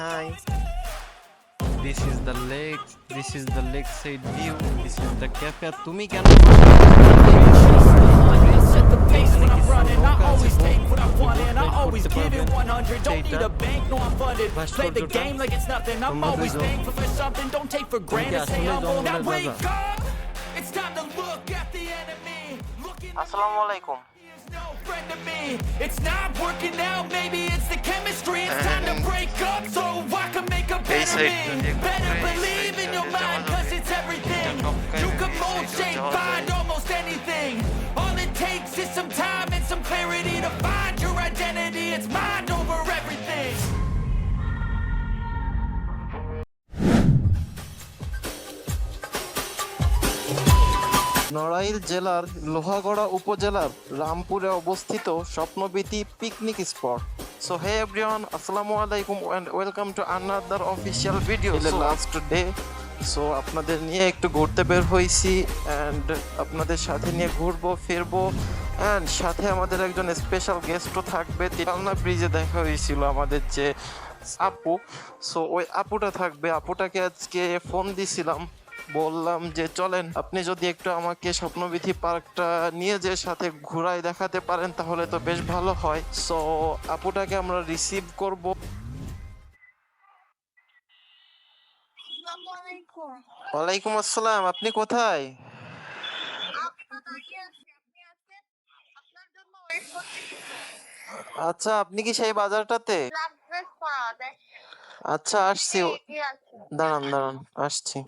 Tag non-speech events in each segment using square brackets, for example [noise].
hi. This is the lake. This is the lakeside view. This is the cafe. আর তুমি কেন Set the pace when I'm কিছু running. I নৌকা আছে, always boat, take what I তুমি want boat and I ride always করতে give it পারবেন। 100. Don't need সেইটা। a bank, no I'm funded. Play the ভাস্কর্যটা game like it's nothing. I'm তোমরা always দুজন thankful for something. Don't take for granted. Stay আসলে humble. Now জঙ্গলের wake রাজা। up. It's time to look at the enemy. Looking আসসালামু আলাইকুম is no friend to me. It's not working out. Maybe Narail জেলার লোহাগড়া উপজেলার রামপুরে অবস্থিত Swapnobithi picnic spot. So hey everyone আসসালামু আলাইকুম and welcome to another official video last day so আপনাদের নিয়ে একটু ঘুরতে বের হয়েছি অ্যান্ড আপনাদের সাথে নিয়ে ঘুরবো ফিরবো অ্যান্ড সাথে আমাদের একজন স্পেশাল গেস্টও থাকবে। তিরালনা ব্রিজে দেখা হয়েছিল আমাদের যে আপু। সো ওই আপুটা থাকবে। আপুটাকে আজকে ফোন দিছিলাম। বললাম যে চলেন আপনি যদি একটু আমাকে স্বপ্নবিধি পার্কটা নিয়ে যে সাথে ঘুরাই দেখাতে পারেন তাহলে তো বেশ ভালো হয়। সো আপুটাকে আমরা রিসিভ করব। ওয়ালাইকুম আসসালাম আপনি কোথায়? আচ্ছা আপনি কি সেই বাজারটাতে? আচ্ছা আসছি। দাঁড়ান দাঁড়ান আসছি।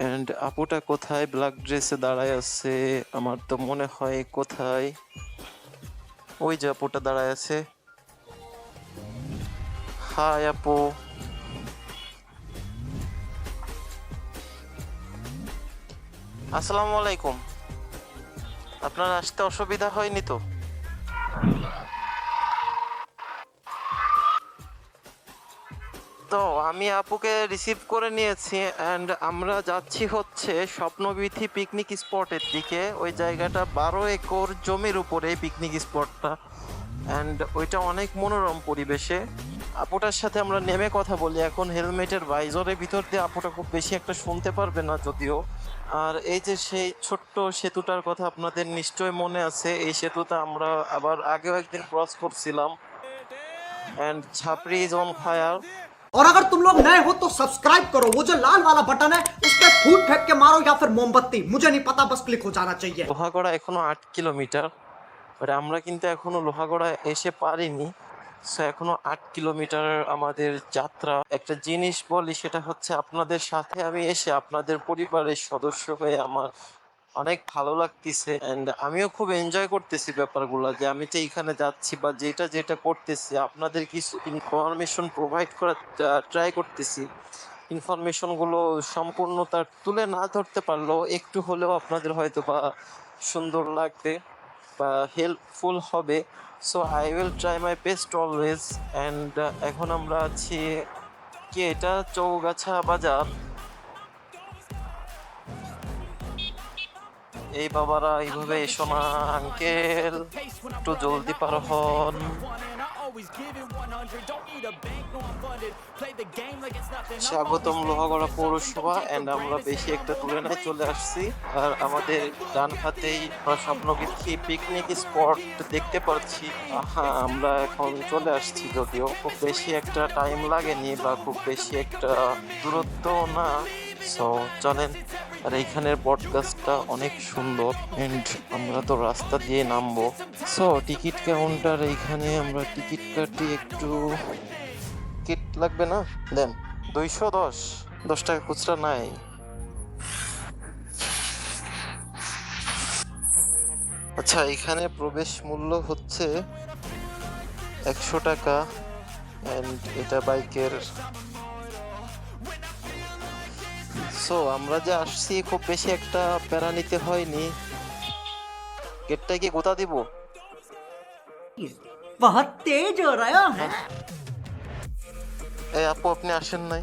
এন্ড আপুটা কোথায়? ব্ল্যাক ড্রেসে দাঁড়ায় আছে। আমার তো মনে হয় কোথায়? ওই যে আপুটা দাঁড়ায় আছে। হাই আপু। আসসালামু আলাইকুম। আপনার আসতে অসুবিধা হয়নি তো? তো আমি আপুকে রিসিভ করে নিয়েছি অ্যান্ড আমরা যাচ্ছি হচ্ছে স্বপ্নবিথি পিকনিক স্পটের দিকে। ওই জায়গাটা বারো একর জমির উপরে পিকনিক স্পটটা অ্যান্ড ওইটা অনেক মনোরম পরিবেশে। আপুটার সাথে আমরা নেমে কথা বলি। এখন হেলমেটের ভাইজরের ভিতর দিয়ে আপুটা খুব বেশি একটা শুনতে পারবে না যদিও। আর এই যে সেই ছোট্ট সেতুটার কথা আপনাদের নিশ্চয় মনে আছে, এই সেতুটা আমরা আবার আগেও একদিন ক্রস করছিলাম। অ্যান্ড ইজ অন ফায়ার और अगर तुम लोग नए हो तो सब्सक्राइब करो वो जो लाल वाला बटन है उस पर फूट फेंक के मारो या फिर मोमबत्ती मुझे नहीं पता बस क्लिक हो जाना चाहिए লোহাগড়া এখনো আট কিলোমিটার বাট আমরা কিন্তু এখনো লোহাগড়া এসে পারিনি সো এখনো আট কিলোমিটার আমাদের যাত্রা একটা জিনিস বলি সেটা হচ্ছে আপনাদের সাথে আমি এসে আপনাদের পরিবারের সদস্য হয়ে আমার অনেক ভালো লাগতেছে এন্ড আমিও খুব এনজয় করতেছি ব্যাপারগুলো যে আমি তো এইখানে যাচ্ছি বা যেটা যেটা করতেছি, আপনাদের কিছু ইনফরমেশন প্রোভাইড করার ট্রাই করতেছি। ইনফরমেশনগুলো সম্পূর্ণতা তুলে না ধরতে পারলেও একটু হলেও আপনাদের হয়তো বা সুন্দর লাগবে বা হেল্পফুল হবে। So I will try my best always and এখন আমরা আছি কি এটা চৌগাছা বাজার। এই বাবারা, এইভাবে এসো না, আঙ্কেল। একটু জলদি পার হন। স্বাগতম লোহাগড়া পৌরসভা এন্ড আমরা বেশি একটা নাই চলে আসছি। আর আমাদের ডান হাতেই আমরা স্বপ্নবীথি পিকনিক স্পট দেখতে পাচ্ছি। আমরা এখন চলে আসছি যদিও। খুব বেশি একটা টাইম লাগেনি বা খুব বেশি একটা দূরত্ব না। সো চলেন। আর এইখানের পডকাস্টটা অনেক সুন্দর। এন্ড আমরা তো রাস্তা দিয়ে নামবো। সো টিকিট কাউন্টার এইখানে আমরা টিকিট কাটি একটু টিকিট লাগবে না? দেন, দুইশো দশ। দশ টাকা খুচরা নাই। আচ্ছা এখানে প্রবেশ মূল্য হচ্ছে একশো টাকা। এটা বাইকের সো আমরা যে আসছি খুব বেশি একটা প্যারা নিতে হয়নি। গেটটা কি গোতা দিব? বহুত তেজ হো রহা হ্যাঁ। এই আপু আপনি আসেন নাই।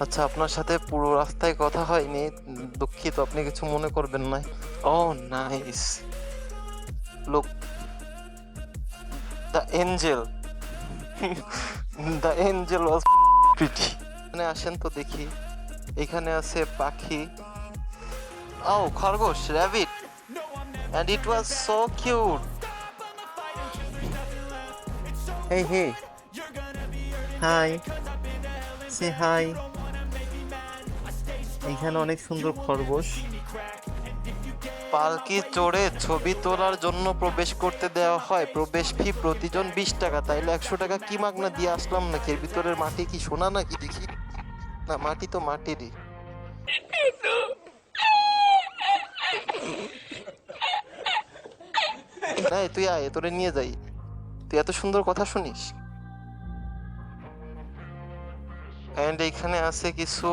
আচ্ছা আপনার সাথে পুরো রাস্তায় কথা হয়নি। দুঃখিত আপনি কিছু মনে করবেন না। ও nice. Look the angel. The angel was pretty. এখানে আসেন তো দেখি। এখানে আছে পাখি। ও খরগোশ rabbit and it was so cute hey hey hi say hi এখানে অনেক সুন্দর খরগোশ। পালকি চড়ে ছবি তোলার জন্য প্রবেশ করতে দেওয়া হয়। প্রবেশ ফি প্রতিজন বিশ টাকা। তাইলে একশো টাকা কি মাগনা দিয়ে আসলাম নাকি? এর ভিতরের মাটি কি সোনা নাকি? দেখি। না, মাটি তো মাটিরই। না তুই আয়, তোরে নিয়ে যাই। তুই এত সুন্দর কথা শুনিস। এন্ড এখানে আছে কিছু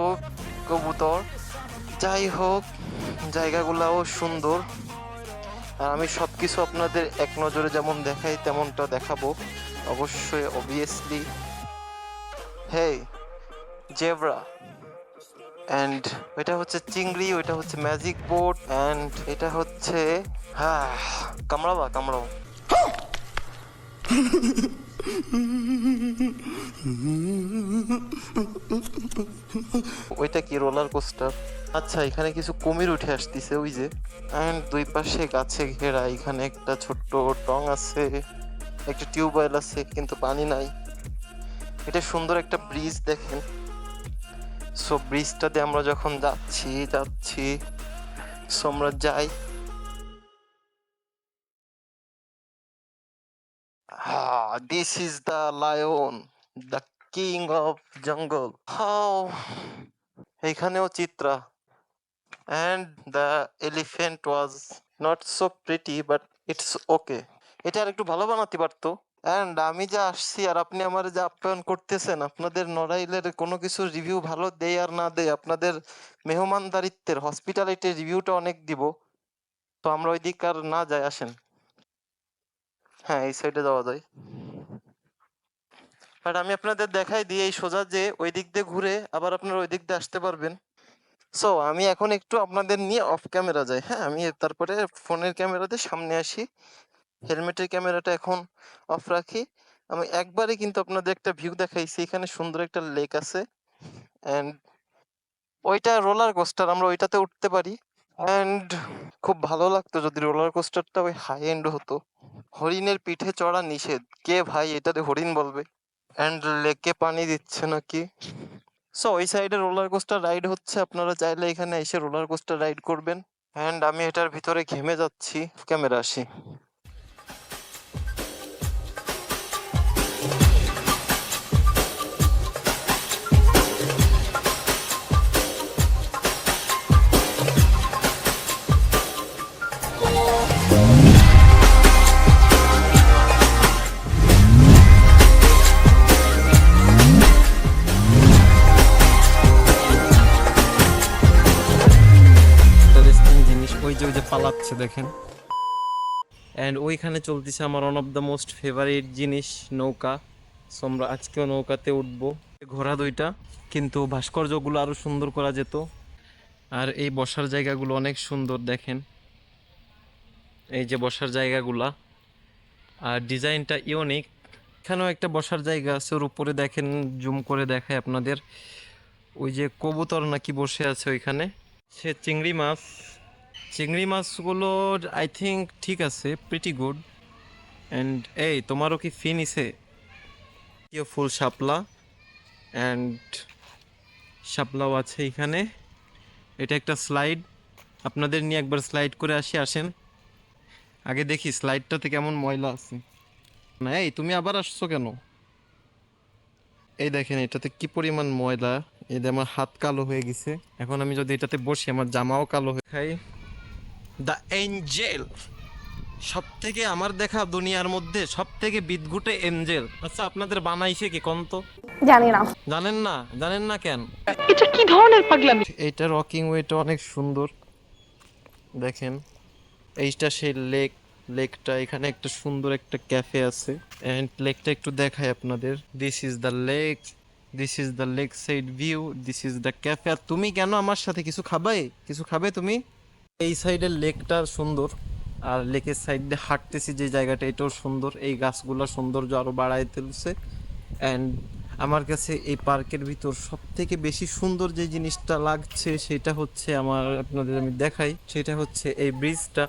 কবুতর। যাই হোক জায়গাগুলাও সুন্দর। আর আমি সব কিছু আপনাদের এক নজরে যেমন দেখাই, তেমনটা দেখাবো। অবশ্যই অবভিয়াসলি হে জেব্রা অ্যান্ড এটা হচ্ছে চিংড়ি, ওইটা হচ্ছে ম্যাজিক বোর্ড অ্যান্ড এটা হচ্ছে হ্যাঁ কামড়াবা, কামড়াও। [laughs] ওইটা কি রোলার কোস্টার আচ্ছা এখানে কিছু কুমির উঠে আসতেছে, ওই যে। দুই পাশে গাছে ঘেরা, এখানে একটা ছোট্ট টং আছে, একটা টিউবওয়েল আছে, কিন্তু পানি নাই। এটা সুন্দর একটা ব্রিজ, দেখেন। সো ব্রিজটাতে আমরা যখন যাচ্ছি যাচ্ছি সো আমরা যাই। This is the lion, the king of jungle. How? এখানেও Chitra. And the elephant was not so pretty but it's okay. এটা আর একটু ভালো বানাতে পারতো। অ্যান্ড আমি যা আসছি আর আপনি আমার যা আপ্যায়ন করতেছেন আপনাদের নড়াইলের কোনো কিছু রিভিউ ভালো দেয় আর না দেয় আপনাদের মেহমানদারিত্বের হসপিটালিটির রিভিউটা অনেক দিব। তো আমরা ওই দিক আর না যাই আসেন। হ্যাঁ এই সাইডে যাওয়া যায়। বাট আমি আপনাদের দেখাই দিই এই সোজা যে ওই দিক দিয়ে ঘুরে আবার আপনারা ওই দিক দিয়ে আসতে পারবেন। সো আমি এখন একটু আপনাদের নিয়ে অফ ক্যামেরা যাই হ্যাঁ? আমি তারপরে ফোনের ক্যামেরাতে সামনে আসি। হেলমেটের ক্যামেরাটা এখন অফ রাখি। আমি একবারে কিন্তু আপনাদের একটা ভিউ দেখাইছি। এখানে সুন্দর একটা লেক আছে। অ্যান্ড ওইটা রোলার কোস্টার আমরা ওইটাতে উঠতে পারি। অ্যান্ড খুব ভালো লাগতো যদি রোলার কোস্টারটা ওই হাই এন্ড হতো। হরিণের পিঠে চড়া নিষেধ। কে ভাই এটাতে হরিণ বলবে? অ্যান্ড লেকে পানি দিচ্ছে নাকি? সো ওই সাইডে রোলার কোস্টার রাইড হচ্ছে। আপনারা চাইলে এখানে এসে রোলার কোস্টার রাইড করবেন। অ্যান্ড আমি এটার ভিতরে ঘেমে যাচ্ছি। ক্যামেরা আসি। পালাচ্ছে দেখেন। অ্যান্ড ওইখানে চলতেছে আমার one of the most favourite জিনিস, নৌকা। সো আমরা আজকেও নৌকাতে উঠবো। ঘোড়া দুইটা, কিন্তু ভাস্কর্যগুলো আরও সুন্দর করা যেত। আর এই বসার জায়গাগুলো অনেক সুন্দর, দেখেন। এই যে বসার জায়গাগুলা। আর ডিজাইনটা ইউনিক এখানেও একটা বসার জায়গা আছে, ওর উপরে দেখেন, জুম করে দেখায় আপনাদের। ওই যে কবুতর নাকি বসে আছে ওইখানে। সে চিংড়ি মাছ। চিংড়ি মাছগুলো আই থিঙ্ক ঠিক আছে প্রিটি গুড অ্যান্ড এই, তোমারও কি ফি নিছে ফুল শাপলা। অ্যান্ড শাপলাও আছে এখানে। এটা একটা স্লাইড আপনাদের নিয়ে একবার স্লাইড করে আসি, আসেন। আগে দেখি স্লাইডটাতে কেমন ময়লা আছে। না, এই, তুমি আবার আসছো কেন? এই দেখেন, এটাতে কি পরিমাণ ময়লা? এতে আমার হাত কালো হয়ে গেছে। এখন আমি যদি এটাতে বসি, আমার জামাও কালো হয়ে খাই। The angel. সব থেকে আমার দেখা দুনিয়ার মধ্যে সব থেকে বিদঘুটে এঞ্জেল। আচ্ছা আপনাদের বানাইছে কি কোন তো? জানি না। জানেন না? জানেন না কেন? এটা কি ধরনের পাগলামি? এইটা রকিং ওয়েটা অনেক সুন্দর। দেখেন এইটা সেই লেক লেকটা এখানে একটা সুন্দর একটা ক্যাফে আছে। এন্ড লেকটা একটু দেখাই আপনাদের। This is the lake this is the lake side view this is the cafe আর তুমি কেন আমার সাথে কিছু খাবে? কিছু খাবে তুমি? এই সাইডের লেকটা সুন্দর, আর লেকের সাইড হাঁটতেছি যে জায়গাটা, এটাও সুন্দর। এই গাছগুলো সৌন্দর্য আরও বাড়ায় তুলছে। অ্যান্ড আমার কাছে এই পার্কের ভিতর সব থেকে বেশি সুন্দর যে জিনিসটা লাগছে, সেটা হচ্ছে আমার আপনাদের আমি দেখাই, সেটা হচ্ছে এই ব্রিজটা।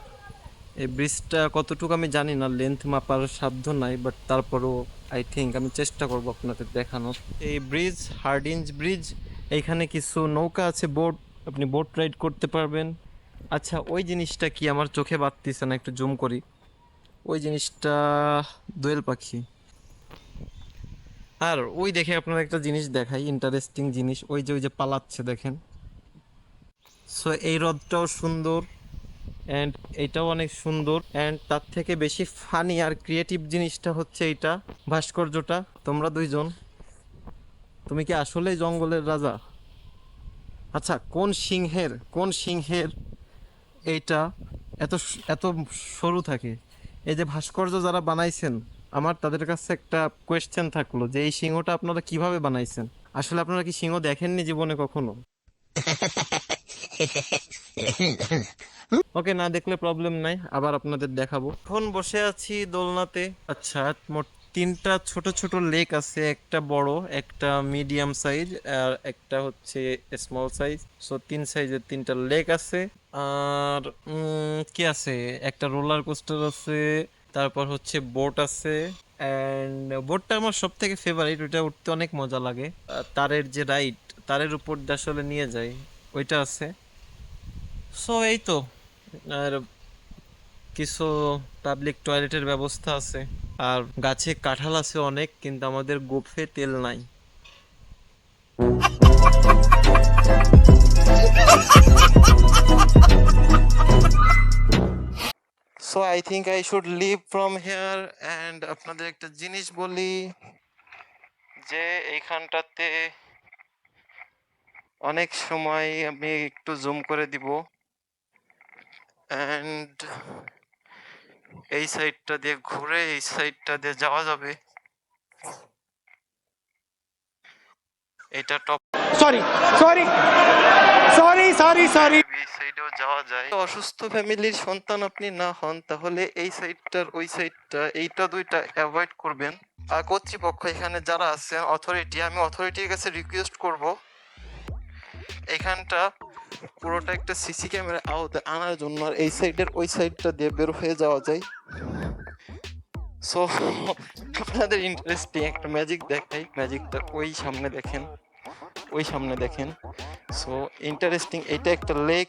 এই ব্রিজটা কতটুকু আমি জানি না লেন্থ মাপার সাধ্য নাই বাট তারপরও আই থিঙ্ক আমি চেষ্টা করব আপনাদের দেখানোর। এই ব্রিজ, হার্ডিঞ্জ ব্রিজ এইখানে কিছু নৌকা আছে বোট আপনি বোট রাইড করতে পারবেন। আচ্ছা ওই জিনিসটা কি আমার চোখে বাড়তিছে না? একটু জুম করি। ওই জিনিসটা দোয়েল পাখি। আর ওই দেখে আপনার একটা জিনিস দেখাই ইন্টারেস্টিং জিনিস। ওই যে ওই যে পালাচ্ছে, দেখেন। সো এই হ্রদটাও সুন্দর অ্যান্ড এটাও অনেক সুন্দর অ্যান্ড তার থেকে বেশি ফানি আর ক্রিয়েটিভ জিনিসটা হচ্ছে এইটা, ভাস্কর্যটা। তোমরা দুইজন, তুমি কি আসলেই জঙ্গলের রাজা? আচ্ছা কোন সিংহের কোন সিংহের এইটা এত এত সরু থাকে। এই যে ভাস্কর্য যারা বানাইছেন আমার তাদের কাছে একটা কোয়েশ্চেন থাকল যে এই সিংহটা আপনারা কীভাবে বানাইছেন? আসলে আপনারা কি সিংহ দেখেননি জীবনে কখনো? [laughs] ওকে না দেখলে প্রবলেম নাই আবার আপনাদের দেখাবো। এখন বসে আছি দোলনাতে। আচ্ছা মোট তিনটা ছোট ছোট লেক আছে, একটা বড়, একটা মিডিয়াম সাইজ আর একটা হচ্ছে স্মল সাইজ সো তিন সাইজের তিনটা লেক আছে। আর কি আছে? একটা রোলার কোস্টার আছে, তারপর হচ্ছে বোট আছে। অ্যান্ড বোটটা আমার সব থেকে ফেভারিট ওইটা উঠতে অনেক মজা লাগে। তারের যে রাইড তারের উপর আসলে নিয়ে যায় ওইটা আছে। সো এই তো আর কিছু পাবলিক টয়লেটের ব্যবস্থা আছে। আর গাছে কাঁঠাল আছে অনেক, কিন্তু আমাদের গোফে তেল নাই। So I think I should leave from here and আপনাদের একটা জিনিস বলি, যে এইখানটাতে অনেক সময় আমি একটু জুম করে দিব। অ্যান্ড এই সাইডটা দিয়ে ঘুরে এই সাইডটা দিয়ে যাওয়া যাবে। এটা top sorry sorry sorry sorry sorry এই সাইডেও যাওয়া যায়। অসুস্থ ফ্যামিলির সন্তান আপনি না হন তাহলে এই সাইডটার ওই সাইডটা এইটা দুইটা অ্যাভয়েড করবেন। আর কর্তৃপক্ষ এখানে যারা আছে অথরিটি আমি অথরিটির কাছে রিকোয়েস্ট করব। এখানটা পুরোটা একটা সিসি ক্যামেরা আওতে আনার জন্য আর এই সাইডের ওই সাইডটা দিয়ে বের হয়ে যাওয়া যায়। সো আপনাদের ইন্টারেস্টিং একটা ম্যাজিক দেখাই। ম্যাজিকটা ওই সামনে দেখেন। ওই সামনে দেখেন। সো ইন্টারেস্টিং এটা একটা লেক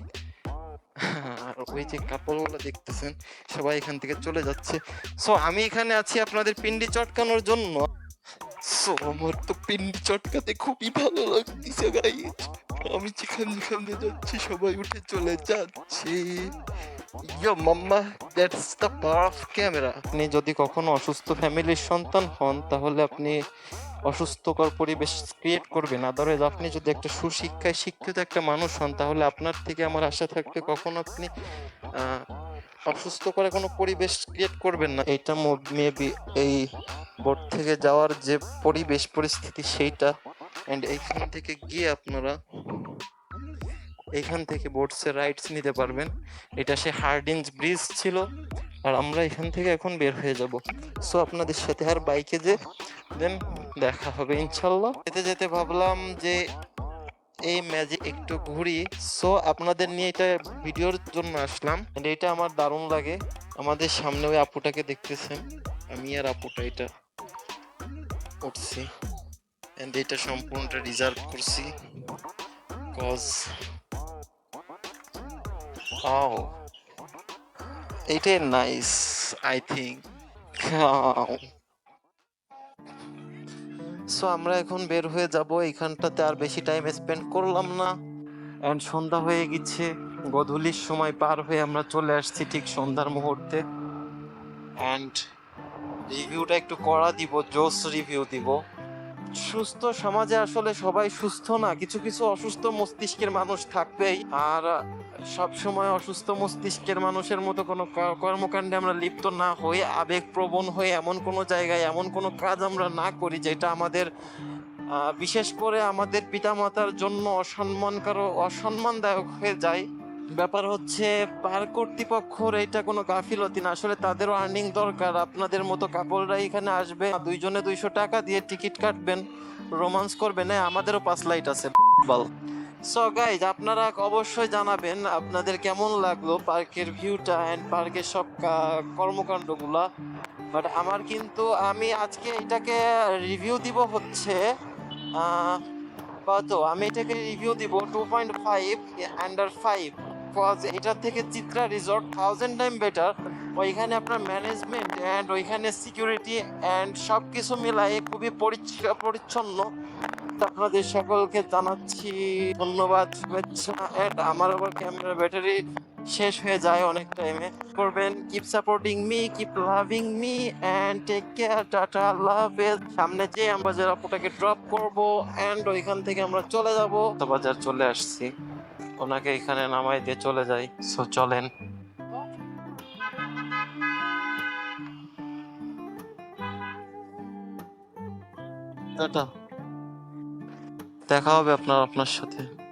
আর ওই যে কাপড়গুলো দেখতেছেন, সবাই এখান থেকে চলে যাচ্ছে। সো আমি এখানে আছি আপনাদের পিন্ডি চটকানোর জন্য। সো আমার তো পিন্ডি চটকাতে খুবই ভালো লাগতেছে গাইজ আমি যেখানে যেখানে যাচ্ছি সবাই উঠে চলে যাচ্ছে। Yo mama that's the power of camera আপনি যদি কখনো অসুস্থ ফ্যামিলির সন্তান হন তাহলে আপনি অসুস্থকর পরিবেশ ক্রিয়েট করবেন। আদারওয়াইজ আপনি যদি একটা সুশিক্ষায় শিক্ষিত একটা মানুষ হন তাহলে আপনার থেকে আমার আশা থাকবে কখনো আপনি আহ, অসুস্থকর কোনো পরিবেশ ক্রিয়েট করবেন না। এইটা মেবি এই বোর্ড থেকে যাওয়ার যে পরিবেশ পরিস্থিতি সেইটা অ্যান্ড এইখান থেকে গিয়ে আপনারা এইখান থেকে বোটসের রাইডস নিতে পারবেন। এটা সে হার্ডিঞ্জ ব্রিজ ছিল। আর আমরা এখান থেকে এখন বের হয়ে যাব। সো আপনাদের সাথে আর বাইকে যে দেন দেখা হবে ইনশাল্লাহ যেতে যেতে ভাবলাম যে, এই ম্যাজিক একটু ঘুরি। সো আপনাদের নিয়ে এটা ভিডিওর জন্য আসলাম। এটা আমার দারুণ লাগে। আমাদের সামনে ওই আপুটাকে দেখতেছেন। আমি আর আপুটা এটা উঠছি এন্ড এটা সম্পূর্ণটা রিজার্ভ করছি। কজ ও এইটাই নাইস আই থিঙ্ক সো আমরা এখন বের হয়ে যাব, এইখানটাতে আর বেশি টাইম স্পেন্ড করলাম না। অ্যান্ড সন্ধ্যা হয়ে গেছে, গধূলির সময় পার হয়ে আমরা চলে আসছি ঠিক সন্ধ্যার মুহূর্তে। অ্যান্ড রিভিউটা একটু করা দিব, জোস রিভিউ দিব। সুস্থ সমাজে আসলে সবাই সুস্থ না, কিছু কিছু অসুস্থ মস্তিষ্কের মানুষ থাকবেই। আর সব সময় অসুস্থ মস্তিষ্কের মানুষের মতো কোনো কর্মকাণ্ডে আমরা লিপ্ত না হয়ে, আবেগপ্রবণ হয়ে এমন কোনো জায়গায়, এমন কোনো কাজ আমরা না করি যেটা আমাদের বিশেষ করে আমাদের পিতামাতার জন্য অসম্মানকার অসম্মানদায়ক হয়ে যায়। ব্যাপার হচ্ছে পার্ক কর্তৃপক্ষর এটা কোনো গাফিলতি না। আসলে তাদেরও আর্নিং দরকার। আপনাদের মতো কাপড়রা এখানে আসবে দুইজনে দুইশো টাকা দিয়ে টিকিট কাটবেন রোমান্স করবেন। হ্যাঁ আমাদেরও পাঁচ লাইট আছে বল সো গাইজ আপনারা অবশ্যই জানাবেন আপনাদের কেমন লাগল পার্কের ভিউটা অ্যান্ড পার্কের সব কর্মকাণ্ডগুলা। বাট আমার কিন্তু, আমি আজকে এটাকে রিভিউ দিব হচ্ছে কত? আমি এটাকে রিভিউ দিব two point five under five cause এটার থেকে Chitra resort thousand time better ওইখানে আপনার ম্যানেজমেন্ট অ্যান্ড ওইখানে সিকিউরিটি অ্যান্ড সব কিছু মিলাই খুবই পরিষ্কার পরিচ্ছন্ন। আপনাদের সকলকে জানাচ্ছি ধন্যবাদ, শুভেচ্ছা অ্যান্ড আমার আবার ক্যামেরা ব্যাটারি শেষ হয়ে যায় অনেক টাইমে করবেন keep supporting me keep loving me and take care tata love সামনে যে আমরা যারা আপুটাকে ড্রপ করব অ্যান্ড ওইখান থেকে আমরা চলে যাব। বাজার চলে আসছি। ওনাকে এখানে নামাই দিয়ে চলে যাই। সো চলেন। দেখা হবে আপনার আপনার সাথে।